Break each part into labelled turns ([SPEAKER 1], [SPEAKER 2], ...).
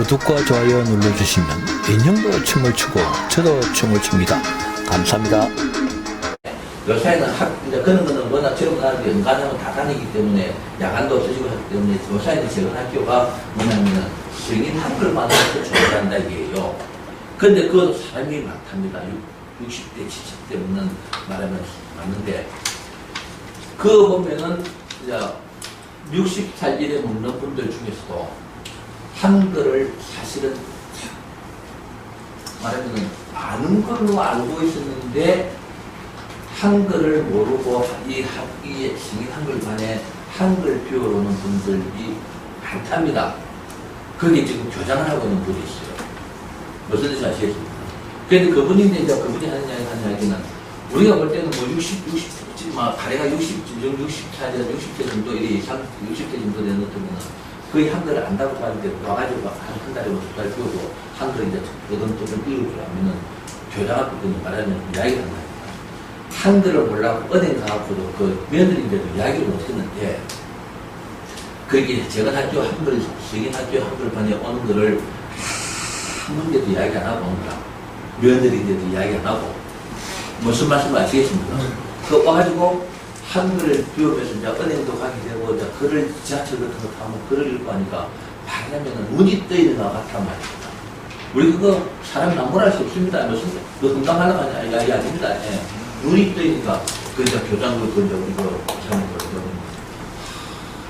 [SPEAKER 1] 구독과 좋아요 눌러주시면 인형도 춤을 추고 저도 춤을 춥니다. 감사합니다.
[SPEAKER 2] 요새는 학, 이제 그런 거는 워낙 아이들이 연간하면 다 다니기 때문에 야간도 없어지고 하기 때문에 요새는 지금 학교가 뭐냐면은 성인 한글만 해서 존재한다 이게요. 근데 그것도 사람이 많답니다. 60대, 70대는 말하면 많은데 그거 보면은 이제 60살 이래 먹는 분들 중에서도 한글을 사실은 말하면 아는 걸로 알고 있었는데 한글을 모르고 이 학기에 시민 한글반에 한글 배우러오는 분들이 많답니다. 그게 지금 교장을 하고 있는 분이 있어요. 무슨 뜻인지 아시겠습니까? 그런데 그분이 이제 그분이 하는 이야기 하는 이야기는 우리가 볼 때는 뭐 60, 60, 막 가래가 60, 60살, 60대 정도, 이 60대 정도 되는 것들은 거 의 한글을 안다고 하는데 와가지고 한, 한 달에 뭐두달 배우고 한글 이제 어떤 좀 읽어주라면은 교장학교 말하면 이야기를 한다. 한글을 몰라고 은행 가고도 그 며느리인데도 이야기를 못했는데 거기 제가 학교 한글 성인 학교 한글반에 오는 거를 한 문제도 이야기 안 하고 옵니다. 며느리인데도 이야기 안 하고 무슨 말씀 아시겠습니까? 그 와가지고 한글을 배우면서 이제 은행도 가게 되고 이제 글을 지하철 같은 거 타면 글을 읽고 하니까 말하면은 눈이 떠있는 것 같단 말입니다. 우리 그거 사람 남발할 수 없습니다. 무슨 그 건강하려고 하냐 이야기 아닙니다. 예. 눈이 뜨니까 그 이제 교장도 그 이제 우리 그 교장님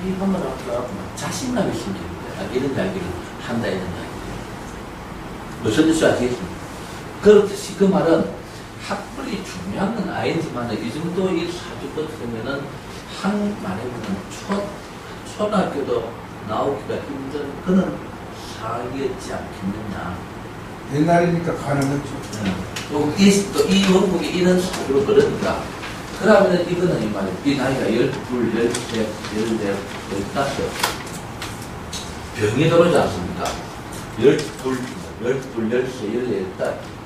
[SPEAKER 2] 이 한번 하더라고 자신감이 생깁니다. 이런 이야기를 한다 이런 이야기. 무슨 뜻이 아시겠습니까? 그렇듯이 그 말은 학벌이 중요한 건 아니지만 이 정도 이 사주 같으면은 한 말하면은 초 초등학교도 나오기가 힘든 그는 사기였지 않겠느냐.
[SPEAKER 3] 옛날이니까 가능했죠.
[SPEAKER 2] 또 이, 또 이 원국이 이런 사주로 그러니까. 그러면은 이거는 이 말이에요. 이 나이가 12, 13, 14, 15. 병이 들어오지 않습니까? 12,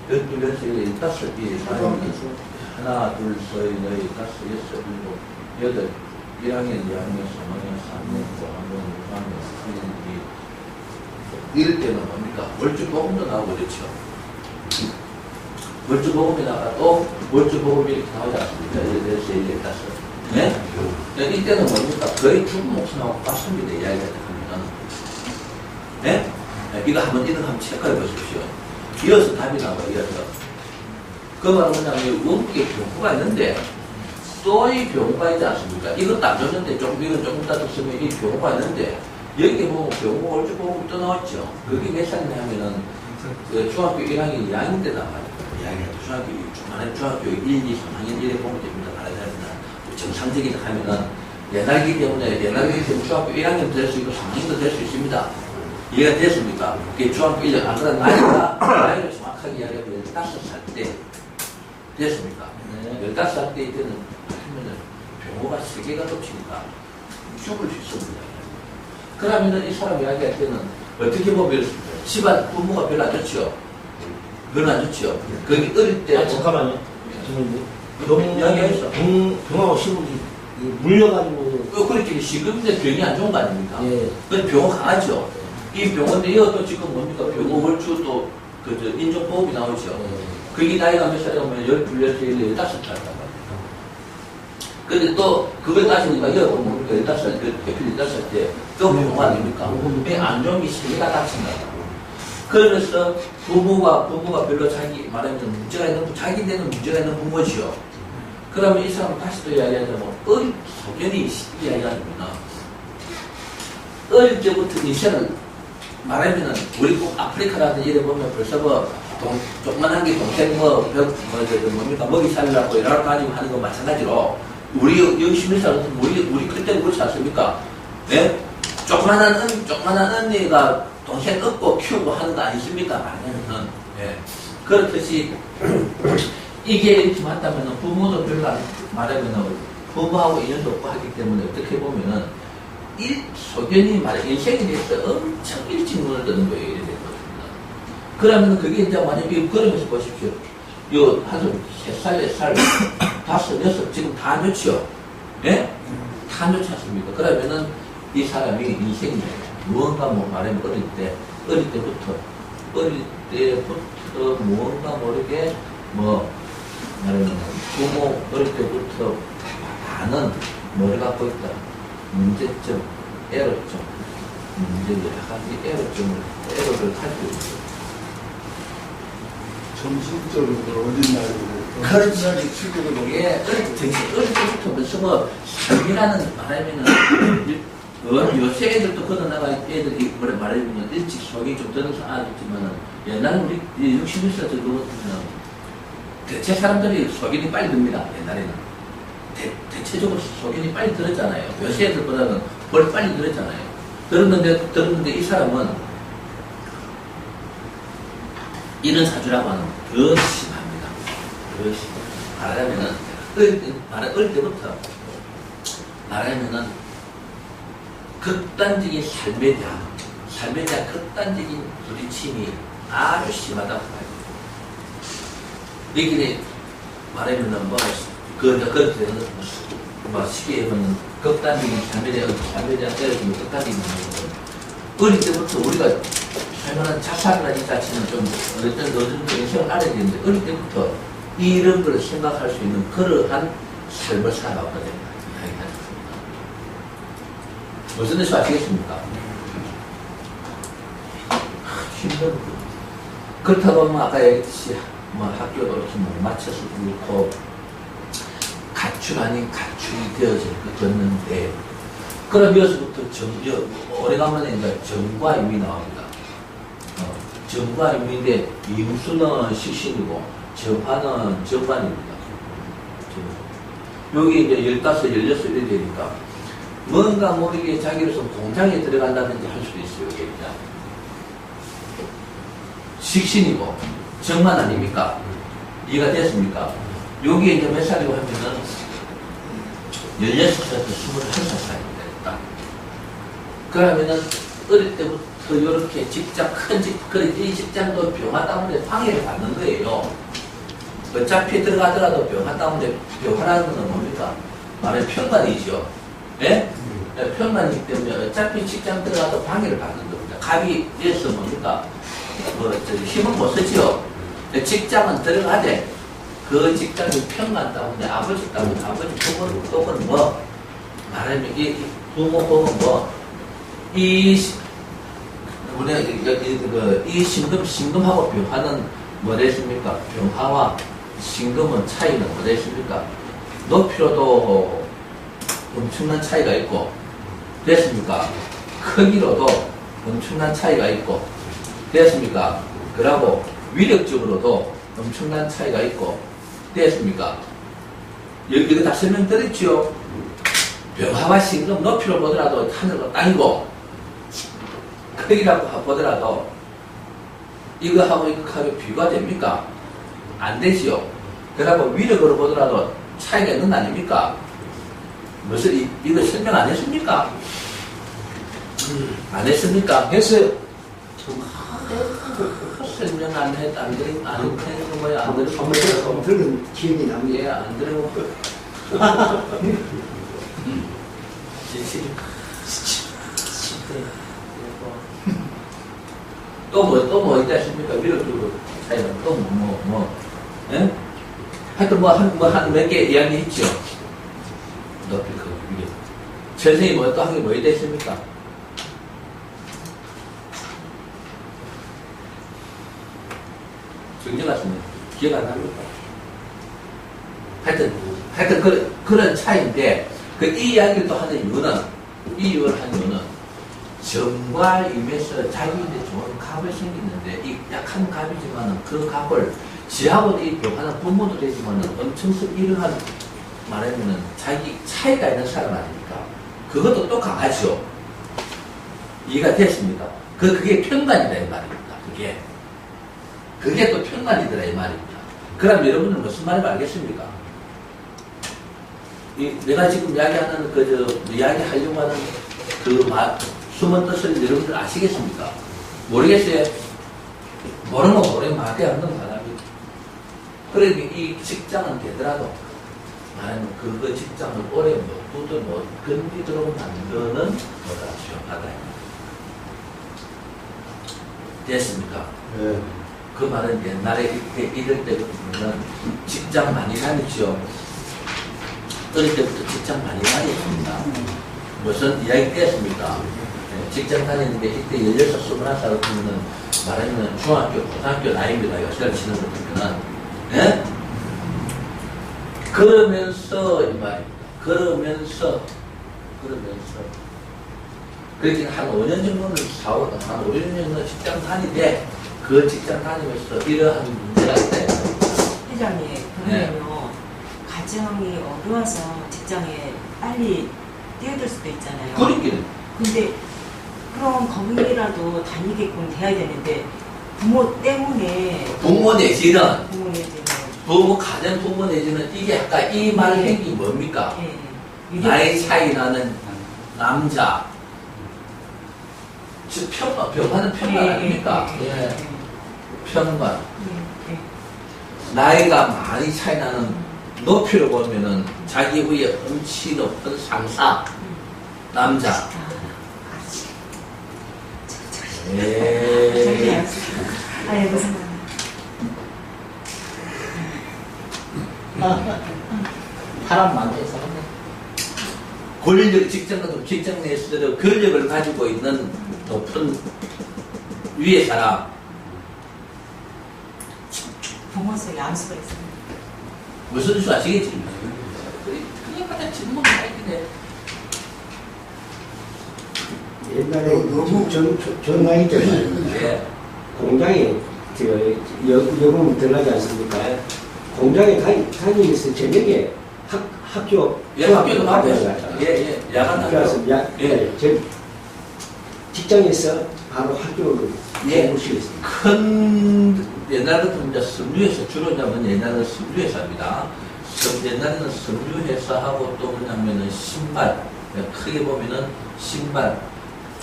[SPEAKER 2] 12, 13, 14, 12, 13, 15. 이 나이는 하나, 둘, 셋, 넷, 다섯, 여섯, 일곱, 여덟, 1학년, 2학년, 3학년, 4학년, 5학년, 6학년, 4학년, 이럴 때는 뭡니까? 월주보험도 나오고 그렇죠. 월주보험이 나가 또 월주보험이 이렇게 나오지 않습니까? 예를 들어서 예를 다섯. 네? 네, 이때는 뭡니까? 거의 중목수나고 같습니다. 이야기가 하면은. 네? 네? 이거 한번 이거 한번 체크해 보십시오. 이어서 답이 나와요. 이어서. 그 말은 뭐냐면 원국에 병구가 있는데 또이 병구가 있지 않습니까? 이것도 안 줬는데 조금 이건 조금 더 쓰면 이 병구가 있는데 여기 보면 병구 월주 보험 또 나왔죠. 그게 몇 살이냐 하면은 그 중학교 1학년 2학년 때 나와요. 2학년 중학교 중간에 중학교 1, 2, 3학년 1에 보면 됩니다. 말하자면 정상적인 하면은 옛날이기 때문에 옛날이기 때문에 중학교 1학년도 될수 있고 3학년도 될 수 있습니다. 이해가 됐습니까? 그게 중학교 1년 안 그러나 나이가 나이를 정확하게 이야기하면 15살 때 됐습니까? 15살 때 때는 하면은 병호가 세 개가 덮치니까 죽을 수 있습니다. 그러면은 이 사람 이야기할 때는 어떻게 보면 집안 부모가 별로 안 좋죠. 별로 안 좋죠. 거기 어릴 때
[SPEAKER 4] 아, 잠깐만요. 선생님.
[SPEAKER 2] 병 이야기했어.
[SPEAKER 4] 병, 병하고 시국이 물려가지고.
[SPEAKER 2] 어, 그렇게 지금인데 병이 안 좋은 거 아닙니까?
[SPEAKER 4] 예.
[SPEAKER 2] 병원 강하죠. 이 병원데 이것도 지금 뭡니까? 병원 월주 또, 그, 저, 인종보험이 나오죠. 그게 나이가 몇 살이면 12, 13, 15살 말이에요. 근데 또, 그걸 따지니까, 여기 보면 15살, 그, 15살 때, 또 병원 아닙니까? 안 좋은 게 세계가 다친다. 그래서 부모가, 부모가 별로 자기, 말하면 문제가 있는, 자기네는 문제가 있는 부모지요. 그러면 이 사람 다시 또 이야기하자면, 어릴, 소견이 이야기하십니다. 어릴 때부터 인생을 말하면은 우리 꼭 아프리카라든지 이래 보면 벌써 뭐 동, 조그만한 게 동생 뭐, 벽, 뭐, 저, 저, 뭡니까, 먹이 살려고 이럴 가지고 하는 거 마찬가지로 우리 여기 시민사는 우리, 우리 그때 그렇지 않습니까? 네? 조그만한 언, 조그만한 언니가 동생 업고 키우고 하는 거 아니십니까? 말하면은, 예. 그렇듯이 이게 이렇게 맞다면은 부모도 별로 안, 말하면은 부모하고 인연도 없고 하기 때문에 어떻게 보면은 일, 소견이 말해 인생에 대해서 엄청 일찍 눈을 뜨는 거예요. 이래 되거든요. 그러면 그게 이제 만약에 그러면서 보십시오. 요, 한, 세 살, 네 살, 다섯, 여섯, 지금 다 좋죠? 예? 다 좋지 않습니까? 그러면은 이 사람이 인생에 무언가 뭐 말하면 어릴 때 어릴 때부터 어릴 때부터 무언가 모르게 뭐 말하면 부모 어릴 때부터 많은 뭘 갖고 있다 문제점, 에러점 문제 여러 가지 에러점을 에러를 가지고 있어.
[SPEAKER 3] 정신적으로 어린 나이로
[SPEAKER 2] 그렇지.
[SPEAKER 3] 치료를
[SPEAKER 2] 이게 어릴 때, 어릴 때부터 무슨 뭐 성이라는 말하면은 어, 요새 애들도 걷어나가 애들이 뭐라 말하면 일찍 속이 좀 들어서 알았지만은 옛날에 우리 60살 정도 같으면 대체 사람들이 속이 빨리 듭니다 옛날에는 대, 대체적으로 속이 빨리 들었잖아요 요새 애들보다는 벌 빨리 들었잖아요 들었는데 들었는데 이 사람은 이런 사주라고 하는 더 심합니다 더 심. 말하자면은 어릴 때 말- 어릴 때부터 말하자면은 극단적인 삶에 대한 삶에 대한 극단적인 부딪힘이 아주 심하다고 봐요. 이게 말하면은 뭐, 그, 그렇게 되는 거, 뭐, 쉽게 하면 극단적인 삶에 대한 때려주면 극단적인 어릴 때부터 우리가 살만한 자살이라는 자체는 좀 어떤 노동적인 생각을 알아야 되는데 어릴 때부터 이런 걸 생각할 수 있는 그러한 삶을 살아왔거든요. 무슨 뜻이 아시겠습니까? 힘들어. 그렇다고 하면 아까 얘기했듯이 뭐 학교도 이렇게 못 맞춰서 그렇고 가출 아닌 것 같는데 그럼 여기서부터 정, 여, 오래간만에 이제 정과 임이 나옵니다. 어, 정과 임인데 임수는 시신이고 정화는 정관입니다. 여기 이제 15, 16 이렇게 되니까 뭔가 모르게 자기로서 공장에 들어간다든지 할 수도 있어요. 이게 그냥. 식신이고 정만 아닙니까? 이해가 됐습니까? 여기 이제 몇 살이고 하면은 16살에서 21살이 됐다. 그러면은 어릴 때부터 이렇게 직장, 큰 직, 그이 직장도 병화 때문에 방해를 받는 거예요. 어차피 들어가더라도 병화 때문에 병화라는 건 뭡니까? 말의 편관이죠. 예? 네, 편관이기 때문에 어차피 직장 들어가도 방해를 받는 겁니다. 갑이 돼서 뭡니까? 뭐, 저기 힘을 못 쓰지요. 직장은 들어가되 그 직장이 때문에 아버지 때문에 아버지 부모 혹은 뭐 말하면 이, 이 부모 혹은 뭐이 우리가 이, 이, 그, 이 신금 신금하고 병화는 뭐 됐습니까? 병화와 신금은 차이는 뭐 됐습니까? 높이로도 엄청난 차이가 있고 됐습니까? 크기로도 엄청난 차이가 있고 됐습니까? 그러고 위력적으로도 엄청난 차이가 있고 됐습니까? 여기 이거 다 설명드렸죠? 병화와 신금 높이로 보더라도 하늘과 땅이고 크기라고 보더라도 이거하고 이거하고 비교가 됩니까? 안 되지요. 그러고 위력으로 보더라도 차이가 있는 거 아닙니까? 무슨 이, 이거 설명 안 했습니까? 안 했습니까?
[SPEAKER 4] 했어요.
[SPEAKER 2] 설명 안 했, 안 들은, 안 했는 거야, 안 들은
[SPEAKER 4] 한번 들어, 한번 들은 기억이 납니다.
[SPEAKER 2] 예, 안 들은 거. 진실. 또 뭐, 또 뭐? 위력적으로 차이가 또 뭐, 뭐, 뭐, 예? 하여튼 뭐, 한, 뭐, 한몇 개 이야기 했죠. 높이 그, 위력. 선생님이 뭐, 또한게뭐 있다 했습니까? 정정 같습니다. 기억 안 납니까? 하여튼, 하여튼 그, 그런 차이인데, 그 이 이야기를 또 하는 이유는, 이 이유를 하는 이유는, 정과 임에서 자기한테 좋은 갑을 생기는데, 이 약한 갑이지만은 그 갑을 지하고 이 병하는 부모도 되지만은 엄청 이러한 말하면은 자기 차이가 있는 사람 아닙니까? 그것도 또 강하죠. 이해가 됐습니까? 그, 그게 편관이다, 이 말입니다. 그게. 그게 또 편관이더라, 이 말입니다. 그럼 여러분은 무슨 말인지 알겠습니까? 이, 내가 지금 이야기하는, 그, 저, 이야기 하려고 하는 그 말, 숨은 뜻을 여러분들 아시겠습니까? 모르겠어요? 모르면 모르면 말이 안 사람이. 그러니 이 직장은 되더라도, 나는 그거 직장을 오래 못 두도 못 건디도록 만드는 뭐다, 시험하다. 됐습니까?
[SPEAKER 3] 예.
[SPEAKER 2] 그 말은 옛날에 이때 이럴 때부터는 직장 많이 다녔죠. 어릴 때부터 직장 많이 다녔습니다. 무슨 이야기 됐습니까? 예, 직장 다니는데 이때 16, 21살 같으면은 말하면 중학교, 고등학교 나이입니다. 여시를 치는 것 같으면은. 예? 그러면서, 이 말입니다. 그러면서, 그러면서. 그렇게 한 5년 정도는 사고, 한 5, 6년 정도 직장 다니되 그 직장 다니면서 이러한 문제가 있다.
[SPEAKER 5] 회장님, 그러면요, 가정이 어려워서 직장에 빨리 뛰어들 수도 있잖아요.
[SPEAKER 2] 그러니까
[SPEAKER 5] 근데 그럼 거기라도 다니게끔 돼야 되는데 부모 때문에
[SPEAKER 2] 부모 내지는
[SPEAKER 5] 부모 내지는
[SPEAKER 2] 부모 가정 부모 내지는 이게 아까 이 말 행위 뭡니까?
[SPEAKER 5] 예, 예.
[SPEAKER 2] 나이 차이 나는 남자 즉 평, 병하는 평만 아닙니까? 예, 평만.
[SPEAKER 5] 예, 예.
[SPEAKER 2] 나이가 많이 차이 나는 높이로 보면은 자기 위에 엄치 높은 상사 남자.
[SPEAKER 5] 아, 아예. 무슨 말
[SPEAKER 4] 사람 많대서
[SPEAKER 2] 권력 직장 같은 직장 내에서도 권력을 가지고 있는 높은 위의 사람
[SPEAKER 5] 부모서 양수가 있습니다.
[SPEAKER 2] 무슨 수 아시겠지? 그냥 갖다 질문을 하긴 해.
[SPEAKER 4] 옛날에
[SPEAKER 3] 너무-
[SPEAKER 4] 전, 전, 전 나이 때
[SPEAKER 2] 예.
[SPEAKER 4] 공장에 저 여, 여금 들어가지 않습니까? 공장에 다니, 다니면서 저녁에 학, 학교
[SPEAKER 2] 예, 학교도
[SPEAKER 4] 갔다가
[SPEAKER 2] 예, 예. 야간
[SPEAKER 4] 학교. 야,
[SPEAKER 2] 예.
[SPEAKER 4] 저 직장에서 바로 학교를
[SPEAKER 2] 예.
[SPEAKER 4] 공부 시켰습니다.
[SPEAKER 2] 큰 옛날 같은 이제 섬유회사 주로 하면 옛날은 섬유회사입니다. 섬- 옛날에는 섬유회사하고 또 뭐냐면은 신발 크게 보면은 신발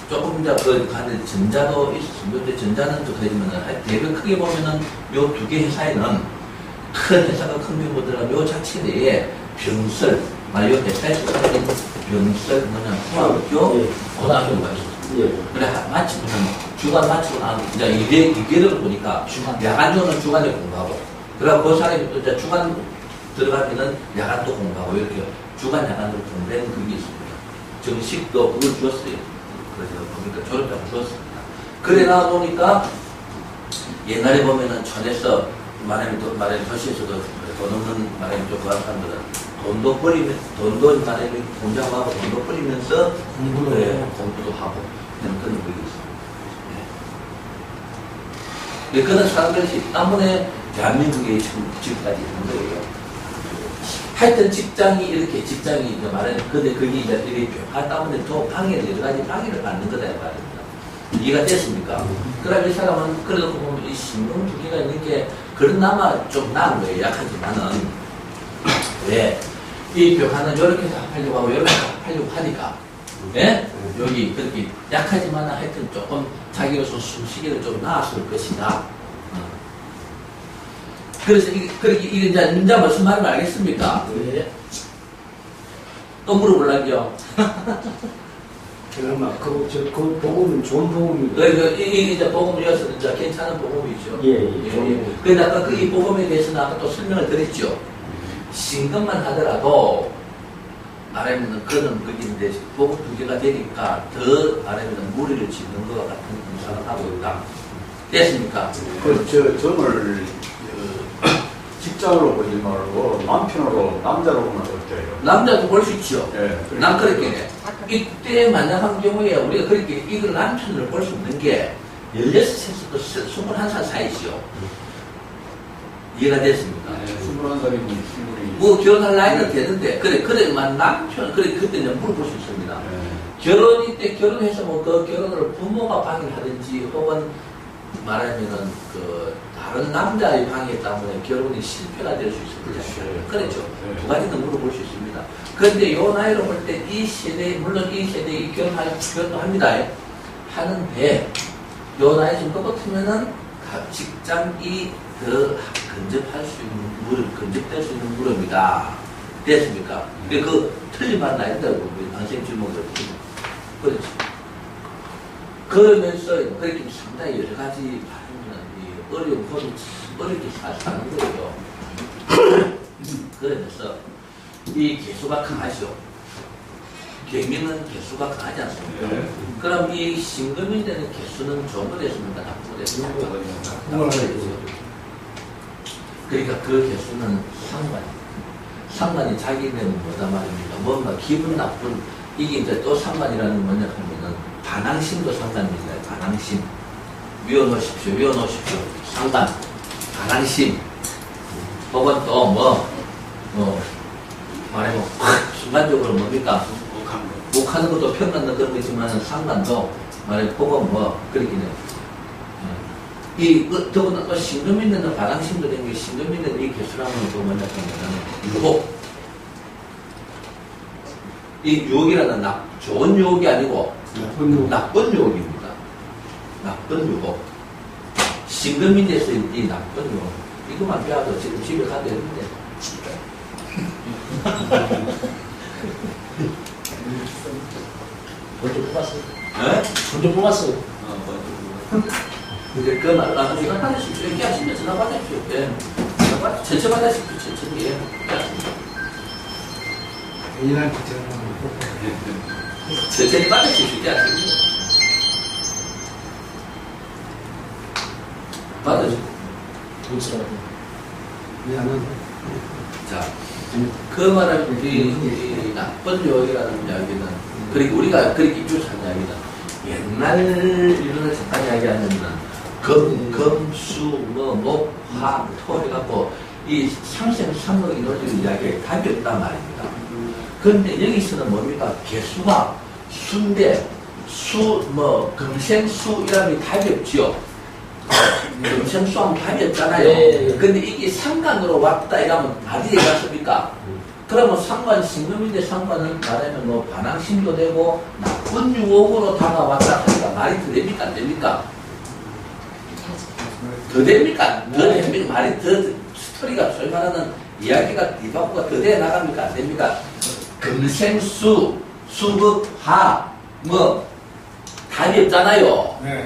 [SPEAKER 2] 조금 이제 그 간에 전자도. 근데 전자는 또 그러면은 대개 크게 보면은 요 두 개 회사에는 큰 회사가 큰 규모들은 요 자체 내에 병설, 말요 회사에서 하는 병설 뭐냐
[SPEAKER 4] 예.
[SPEAKER 2] 고등학교가 있었어요.
[SPEAKER 4] 예.
[SPEAKER 2] 그래 하- 마치면 주간 마치고 나면 이제 이래 이계를 보니까 야간조는 주간에 공부하고 그리고 그 사람이 또 이제 주간 들어가면은 야간도 공부하고 이렇게 주간 야간으로 분된 그게 있습니다. 정식도 그걸 주었어요. 그래서 그러니까 졸업장을 주었습니다. 그래 나와 보니까 옛날에 보면은 촌에서 말하면 또 말하면 도시에서도 돈 없는 말하면 좀 그런 사람들은 돈도 버리면 돈도 말하면 공장하고 돈도 버리면서 공부도 해 공부도 하고 그런 그게 있습니다. 예. 그런 사람들이 때문에 대한민국에 지금 지금까지 있는 거예요. 하여튼 직장이 이렇게 직장이 이제 말하는 근데 그게 이제 이렇게 하다 보면 또 방해를 여러 가지 방해를 받는 거다 이 말입니다. 이해가 됐습니까? 그럼 이 사람은 그래도 보면 이 신경 두 개가 있는 게 그런나마 좀 나은 거예요. 약하지만은 왜? 이 벽화는 이렇게 해서 합하려고 하고 이렇게 합하려고 하니까 예? 여기 그렇게 약하지만 하여튼 조금 자기로서 숨쉬기를 좀 나았을 것이다. 어. 그래서 이, 그렇게 이게 이제 이제 무슨 말인지 알겠습니까? 또 물어볼란겨.
[SPEAKER 4] 그나마 그, 저, 그 복음은 좋은 복음이고
[SPEAKER 2] 그, 그, 이- 이제 복음이어서 이제 괜찮은 복음이죠.
[SPEAKER 4] 예, 예, 좋은 복음.
[SPEAKER 2] 그래서 아까 그 이 복음에 대해서는 아까 또 설명을 드렸죠. 신금만 하더라도 말하면 그런 그인데 복음 두 개가 되니까 더 말하면 무리를 짓는 것 같은 생각을 하고 있다. 됐습니까?
[SPEAKER 3] 그 저 점을 그, 직장으로 보지 말고 남편으로 남자로 보면 어때요?
[SPEAKER 2] 남자도 볼 수 있죠.
[SPEAKER 3] 예.
[SPEAKER 2] 난 그렇게 해. 이때 만약 한 경우에 우리가 그렇게 이걸 남편을 볼수 있는 게 16세에서 21살 사이죠. 이해가 됐습니까?
[SPEAKER 3] 네, 21살이면 충분히
[SPEAKER 2] 뭐 결혼할 나이는 되는데 그래 그래 만 남편 그래 그때는 물어볼 수 있습니다.
[SPEAKER 3] 예.
[SPEAKER 2] 결혼이 때 결혼해서 뭐 그 결혼을 부모가 방해하든지 혹은 말하면은 그 다른 남자의 방해 때문에 결혼이 실패가 될 수 있습니다.
[SPEAKER 3] 그렇죠.
[SPEAKER 2] 그렇죠.
[SPEAKER 3] 네.
[SPEAKER 2] 두 가지는 물어볼 수 있습니다. 그런데 요 나이로 볼 때 이 세대 물론 이 세대 이 결혼하는 결혼도 합니다. 하는데 요 나이 정도 같으면은 각 직장 이 더 근접할 수 있는 무릎 근접될 수 있는 무릎이다. 됐습니까? 근데 그 말은 아닌다고 우리 선생님 질문을 그렇지. 그러면서 그렇게 상당히 여러 가지 말하면 이 어려운 참 어렵게 잘 사는 거예요. 그러면서 이 개수가 강하죠. 개미는 개수가 강하지 않습니까?
[SPEAKER 3] 네.
[SPEAKER 2] 그럼 이 신금이 되는 개수는 좋은 거 됐습니까? 나쁜 거 됐습니까? 나쁜 거 됐죠. 그러니까 그 개수는 상관. 상관이 자기는 뭐다 말입니다. 뭔가 기분 나쁜 이게 이제 또 상관이라는 뭐냐 하면은 반항심도 상관입니다. 반항심. 위어놓으십시오. 위어놓으십시오. 상관. 반항심. 혹은 또 뭐, 뭐, 말해보 순간적으로 뭡니까? 목하는 것도 평간도 그런 거 있지만 상관도 말해 혹은 뭐 그렇긴 해요. 예. 이 어, 더구나 또 신금 있는 반항심도 되는 게 신금 있는 이 개수라는 또 뭐냐 하면 유혹. 이 유혹이라는 나, 좋은 유혹이 아니고 나쁜 유혹입니다. 나쁜 유혹. 신금인데서 이 나쁜 유혹. 이거만 배워도 지금 집에 가도 되는데.
[SPEAKER 4] 먼저 뽑았어요.
[SPEAKER 2] 예?
[SPEAKER 4] 먼저 뽑았어요.
[SPEAKER 3] 어, 뭐,
[SPEAKER 2] 근데 그 말, 아, 전화 받으십시오. 얘기하시면 전화 받으십시오. 예. 전화 받, 전체 받으십시오. 천천히. 예.
[SPEAKER 6] 이날 그때는
[SPEAKER 2] 천천히 받으십시오. 얘기하십시오. 받으십시오.
[SPEAKER 4] 돈쓰라고.
[SPEAKER 6] 미안한
[SPEAKER 2] 자, 그 말은 이, 이 나쁜 요이라는 이야기는, 그리고 우리가 그렇게 입주한 이야기는 옛날 이론을 잠깐 이야기하면 금, 금, 수, 뭐, 목, 화, 토 해갖고 이 상생 삼각의 논리를 이야기해 답이 없단 말입니다. 그런데 여기서는 뭡니까? 개수가 수인데, 수, 뭐, 금생수 이라면 답이 없지요. 금생수하면 답이 없잖아요.
[SPEAKER 4] 네.
[SPEAKER 2] 근데 이게 상관으로 왔다 이러면 말이 되겠습니까? 그러면 상관, 신금인데 상관은 말하면 뭐 반항심도 되고 나쁜 유혹으로 다가왔다 하니까 말이 더 됩니까? 안 됩니까? 더 됩니까? 더
[SPEAKER 4] 네.
[SPEAKER 2] 됩니까? 말이 더, 스토리가 소위 말하는 이야기가 뒤바꾸가 더 돼 나갑니까? 안 됩니까? 금생수, 수극, 하, 뭐, 답이 없잖아요.
[SPEAKER 6] 네.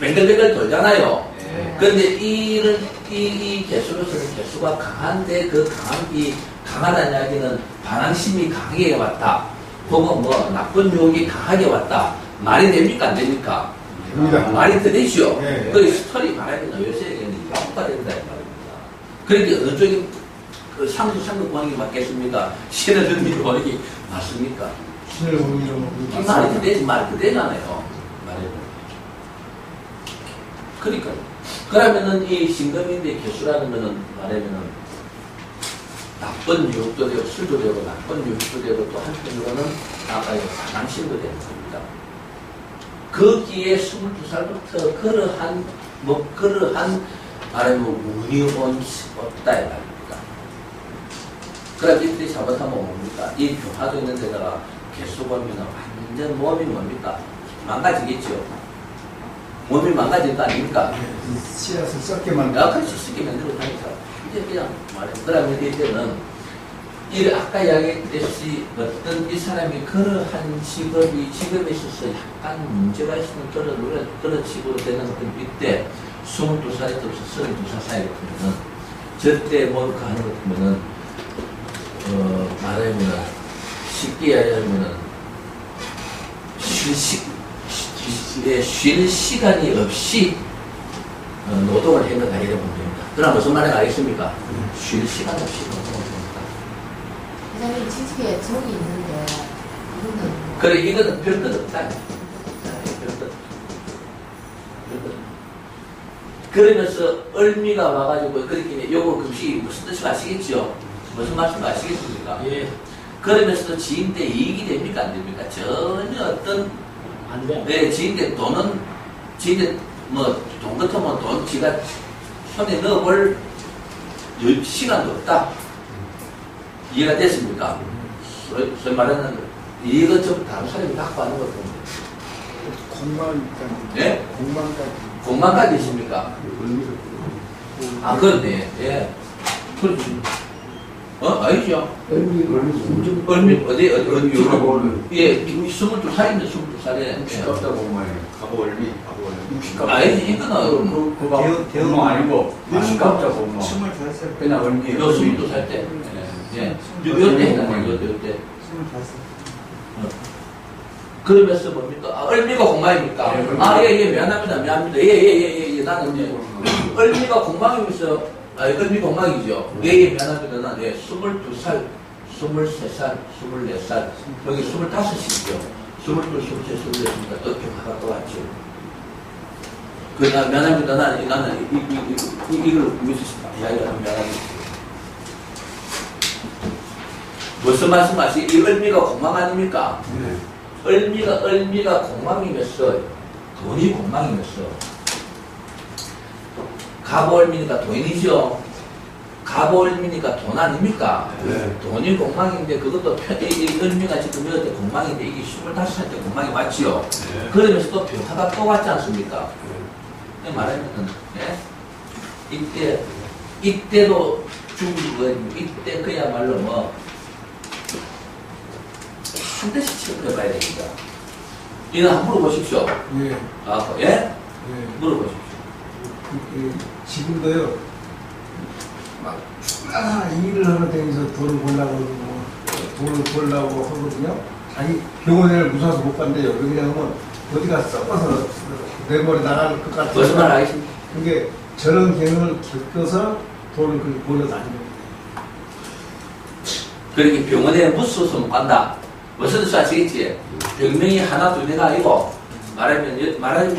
[SPEAKER 2] 뱅글뱅글 돌잖아요.
[SPEAKER 3] 네.
[SPEAKER 2] 그런데 이를, 이, 이 개수로서는 개수가 강한데 그 강한, 이 강하다는 이야기는 반항심이 강하게 왔다. 혹은 뭐 나쁜 유혹이 강하게 왔다. 말이 됩니까? 안 됩니까?
[SPEAKER 6] 됩니다.
[SPEAKER 2] 말이 더 되죠?
[SPEAKER 6] 네.
[SPEAKER 2] 그 스토리 말하면 요새에는 바꾸가 된다. 이 말입니다. 그러니까 쪽이 그 상수 상급 보는 게 맞겠습니까? 신을 듣는 보는 게 맞습니까?
[SPEAKER 6] 신을 보기로
[SPEAKER 2] 이 말이 말이 더 되잖아요. 말해보면. 그러니까. 그러면은 이 신금인데 개수라는 거는 말하면은 나쁜 유혹도 되고 술도 되고 나쁜 유혹도 되고 또 한편으로는 아까 이 반항심도 되는 겁니다. 거기에 22살부터 그러한 뭐 그러한 말하면 운이 온 없다 이 말입니다. 그럼 이들이 잘못하면 뭡니까? 이 교화도 있는 데다가 개수 보면 완전 몸이 뭡니까? 망가지겠죠. 몸이 망가질 거 아닙니까?
[SPEAKER 6] 씨앗을 썩게 만든
[SPEAKER 2] 내가 그렇게 쉽게 만들어 다니까 이제 그냥 말해 그러면 이제는 이 아까 이야기했듯이 어떤 이 사람이 그러한 직업이 직업에 있어서 약간 문제가 있으면 그런 그런 그런 직업으로 되는 그 이때 22살에서 32살 사이 같으면은 저때 뭐 하는 것 같으면은 어 말하면은 쉽게 이야기하면은 예, 쉴 시간이 없이 어, 노동을 행각하게 되면 됩니다. 그럼 무슨 말인지 알겠습니까? 쉴 시간 없이 노동을
[SPEAKER 7] 회장님 지식에 적이 있는데 이거는
[SPEAKER 2] 그래, 이거는 별것 없다. 네, 별것. 별것. 그러면서 얼미가 와가지고 그렇게 요거 금식이 무슨 뜻인지 아시겠죠? 무슨 말씀 아시겠습니까?
[SPEAKER 4] 예.
[SPEAKER 2] 그러면서 지인대 이익이 됩니까? 안 됩니까? 전혀 어떤
[SPEAKER 4] 안 돼.
[SPEAKER 2] 네, 지인대 돈은 지인대 뭐돈 같으면 돈 지가 손에 넣어볼 여- 시간도 없다. 이해가 됐습니까? 소위, 말하는 이거 좀 다른 사람이 갖고 하는 것 같은데.
[SPEAKER 6] 공만까지
[SPEAKER 2] 예?
[SPEAKER 6] 공만까지
[SPEAKER 2] 공만까지 있습니까? 아, 그렇네. 예. 그렇지. 어? 아니죠.
[SPEAKER 4] 얼미, 얼미.
[SPEAKER 2] 얼미, 어디, 어디, 어디,
[SPEAKER 3] 가보는
[SPEAKER 2] 예, 22살인데 22살에.
[SPEAKER 3] 60값다 보면 가보 얼미 가보 얼미 60값
[SPEAKER 2] 아니, 이거는
[SPEAKER 3] 그, 그거 그거 아니고 60값자 보면
[SPEAKER 6] 스물다섯
[SPEAKER 3] 그냥 얼미
[SPEAKER 2] 요 22살 때. 예. 요, 요 때, 요 때, 요 때. 그러면서 뭡니까? 아, 얼미가?
[SPEAKER 3] 예, 그럼요.
[SPEAKER 2] 아, 예, 예, 미안합니다, 미안합니다. 예, 예, 예, 예, 예, 나는 이제, 얼미가 공망이면서, 아, 얼미 공망이죠. 예, 예, 미안합니다. 나는, 예, 22살, 23살, 24살, 여기 25이죠. 22, 23, 24, 이렇게 하가 또 왔죠. 그, 나, 미안합니다. 나는, 나는, 이, 이, 이, 이, 이걸 위해서 이야기하면 미안합니다. 무슨 말씀하시? 이 얼미가 공망 아닙니까?
[SPEAKER 3] 네.
[SPEAKER 2] 얼미가 얼미가 공망이면서 돈이 공망이면서 가보얼미니까 돈이죠. 가보얼미니까 돈 아닙니까?
[SPEAKER 3] 네.
[SPEAKER 2] 돈이 공망인데 그것도 편- 이, 이 얼미가 지금 때 공망인데 이게 25살 때 공망이 맞지요.
[SPEAKER 3] 네.
[SPEAKER 2] 그러면서 또 변화가 또 왔지 않습니까? 그 말하면은 예? 이때 이때도 죽은 거예요. 이때 그야말로 뭐 한 대씩 치고 봐야 됩니다. 이거 한번 물어보십시오.
[SPEAKER 6] 예,
[SPEAKER 2] 아, 예?
[SPEAKER 6] 예.
[SPEAKER 2] 물어보십시오.
[SPEAKER 6] 그, 지금도요 막 아, 일을 하러 다니면서 돈을 벌려고 그러고 돈을 벌려고 하거든요 자기 병원에 무서워서 못 간대요 여기 그냥 하면 어디가 썩어서 내 머리 나갈 것 같아서
[SPEAKER 2] 무슨 말 알겠습니까?
[SPEAKER 6] 그게 저런 경험을 겪어서 돈을 그렇게 벌려다니는
[SPEAKER 2] 그렇게 병원에 무서워서 못 간다. 무슨 뜻인지 아시겠지? 병명이 하나 두 개가 아니고 말하면 말하면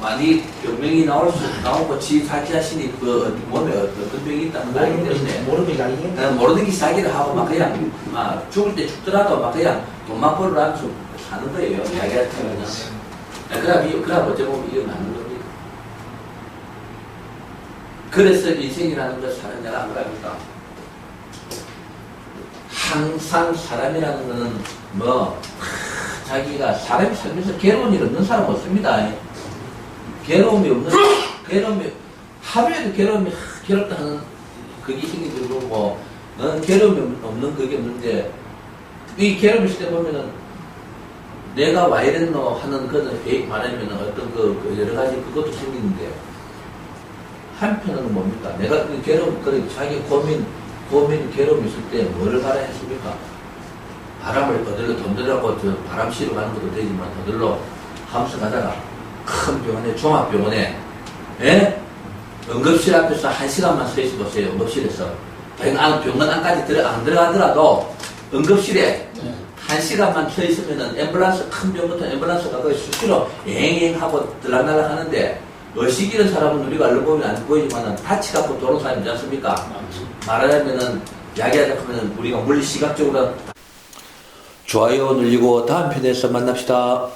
[SPEAKER 2] 많이 병명이 나올 수 나오고 지 자기 자신이 그 몸에 어떤 병이 있다는 거 알기 때문에
[SPEAKER 4] 모르는 게 아니겠네.
[SPEAKER 2] 그냥 모르는 게 사기를 하고 막 그냥 막 죽을 때 죽더라도 막 그냥 돈만 벌으라면서 사는 거예요. 이야기할 때는. 그럼 이 그럼 어째 보면 맞는 겁니다. 그래서 인생이라는 걸 사는 자가 안 갑니까? 항상 사람이라는 거는 뭐 하, 자기가 사람이 살면서 괴로운 일 없는 사람 없습니다. 괴로움이 없는 괴로움이 하루에도 괴로움이 하, 괴롭다 하는 그게 생기고 뭐넌 괴로움이 없는 그게 없는데 이 괴로움 때 보면은 내가 와 이랬노 하는 그는 에 말하면 어떤 그, 그 여러 가지 그것도 생기는데 한편은 뭡니까? 내가 그 괴로움, 그 자기 고민, 고민, 괴로움 있을 때 뭐를 가라 했습니까? 바람을 거들러 돈 들라고 저 바람 쐬러 가는 것도 되지만 거들러 하면서 가다가 큰 병원에, 종합병원에, 예? 응급실 앞에서 한 시간만 서 있어 보세요, 응급실에서. 병원, 병원 안까지 들어, 안 들어가더라도 응급실에 한 시간만 서 있으면은 앰뷸런스, 큰 병부터 앰뷸런스가 거의 수시로 앵앵하고 들락날락 하는데 의식 잃은 사람은 우리가 얼른 보면 안 보이지만은 다치갖고 도는 사람이지 않습니까? 말하자면은 이야기하자 하면은 우리가 물리 시각적으로 좋아요 눌리고 다음 편에서 만납시다.